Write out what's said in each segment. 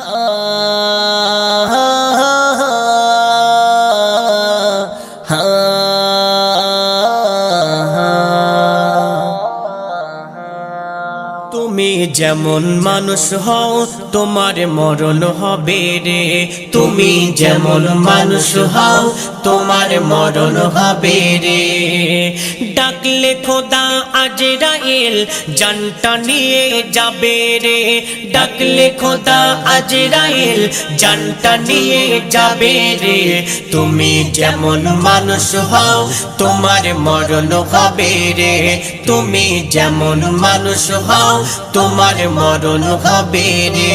Ah. তুমি যেমন মানুষ হও, তোমার মরণ হবে রে। তুমি যেমন মানুষ হও, তোমার মরণ হবে রে। ডাকলে খোদা আজরাইল, জানটা নিয়ে যাবে রে। ডাকলে খোদা আজরাইল, জানটা নিয়ে যাবে রে। তুমি যেমন মানুষ হও, তোমার মরণ হবে রে। তুমি যেমন মানুষ হও তোমার মরণ হবে রে।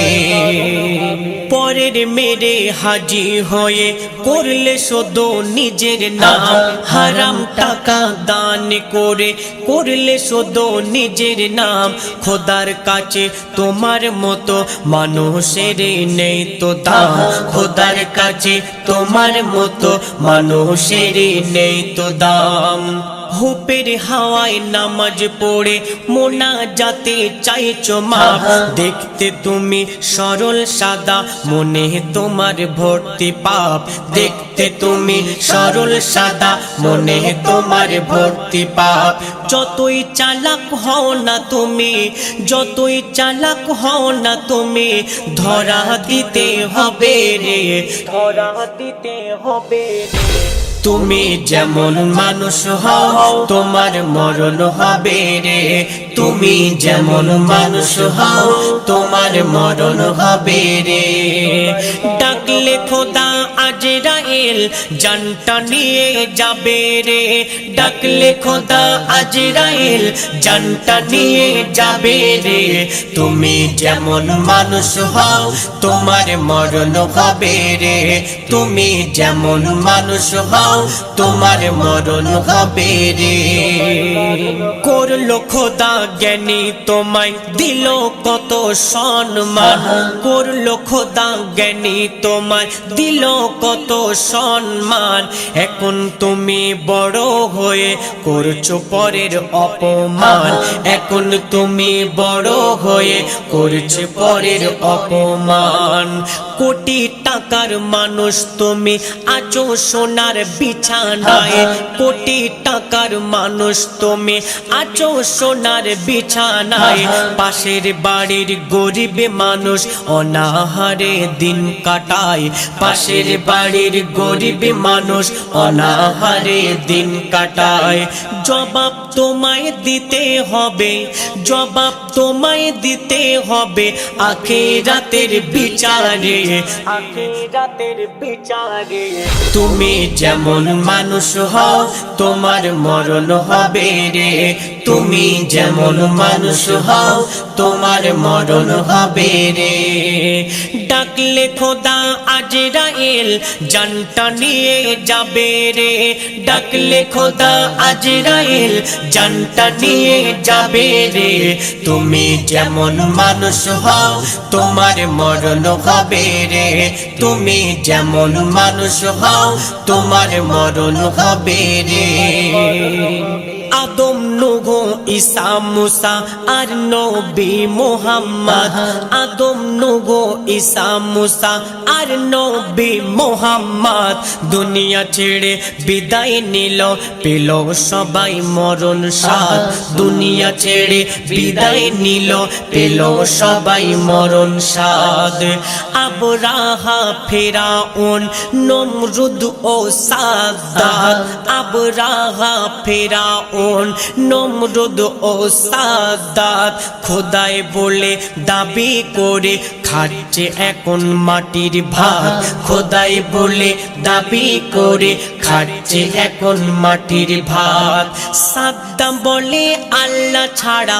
পরের মেরে হাজি হয়ে করলে শোধ নিজের নাম। হারাম টাকা দান করে করলে শোধ নিজের নাম। খোদার কাছে তোমার মতো মানুষের নেই তো দাম। খোদার কাছে তোমার মতো মানুষের নেই তো দাম। হুপের হাওয়ায় নামাজ পড়ে মোনা যাতে চাইছো মা দেখতে তুমি সরল সাদা মনে তোমার ভর্তি পাপ। দেখতে তুমি সরল সাদা মনে তোমার ভর্তি পাপ। যতই চালাক হও না তুমি যতই চালাক হও না তুমি ধরা দিতে হবে রে ধরা দিতে হবে রে। তুমি যেমন মানুষ হও, তোমার মরণ হবে রে। তুমি যেমন মানুষ হও, তোমার মরণ হবে রে। ডাকলে খোদা আজরাইল জানটা নিয়ে যাবে রে। ডাকলে খোদা আজরাইল, জানটা নিয়ে যাবে রে। তুমি যেমন মানুষ হও, তোমার মরণ হবে রে। তুমি যেমন মানুষ হও, তোমার মরণ হবে রে। করল খোদা জ্ঞানী তোমায়, দিল কত সম্মান। করল খোদা জ্ঞানী তোমায়, দিল কত সম্মান। এখন তুমি বড় হয়ে করছ পরের অপমান। এখন তুমি বড় হয়ে করছ পরের অপমান। কোটি টাকার মানুষ তুমি আছো সোনার বিছানায়। কোটি টাকার মানুষ তুমি আছো সোনার বিছানায়। পাশের বাড়ির গরিব মানুষ অনাহারে দিন কাটায়। পাশের বাড়ির গরিব মানুষ অনাহারে দিন কাটায়। জবাব তোমায় দিতে হবে, জবাব তোমায় দিতে হবে। আখেরাতের বিচারে আখেরাতের বিচারে তুমি যেমন মানুষ হও, তোমার মরণ হবে রে। তুমি যেমন মানুষ হও, তোমার মরণ হবে রে। ডাকলে খোদা আজরাইল, জানটা নিয়ে যাবে রে। ডাকলে খোদা আজরাইল জানটা নিয়ে যাবে রে। তুমি যেমন মানুষ হও, তোমার মরণ হবে রে। তুমি যেমন মানুষ হও, তোমার মরণ হবে রে। আদম নুগো ঈসা মুসা আর নবী মোহাম্মদ। আদম নুগো ঈসা মুসা আর নবী মোহাম্মদ। দুনিয়া ছেড়ে বিদায় নিল পেল সবাই মরণ সাদ। দুনিয়া ছেড়ে বিদায় নিল পেল সবাই মরণ সাদ। আবরাহা ফেরাউন নমরুদ ও সাদাত আবরাহা ফেরাউন নমরুদ ও সাদাত। খোদাই বলে দাবি করে খাচ্ছে এখন মাটির ভাত। খোদাই বলে দাবি করে খাচ্ছে এখন মাটির ভাত। সাদ্দাম বলে আল্লাহ ছাড়া,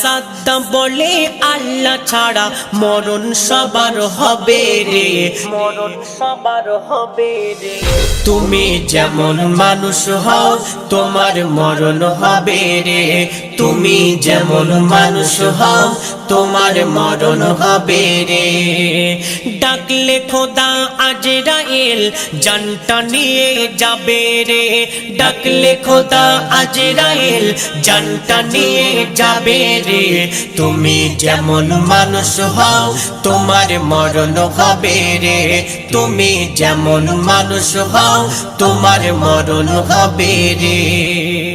সাদ্দাম বলে আল্লাহ ছাড়া মরণ সবার হবে রে। মরণ সবার হবে রে। তুমি যেমন মানুষ হও, তোমার মরণ হবে রে। তুমি যেমন মানুষ হও, তোমার মরণ হবে রে। ডাকলে খোদা আজরাইল, জানটা নিয়ে যাবে রে। ডাকলে খোদা আজরাইল, জানটা নিয়ে যাবে রে। তুমি যেমন মানুষ হও, তোমার মরণ হবে রে। তুমি যেমন মানুষ হও, তোমার মরণ হবে রে।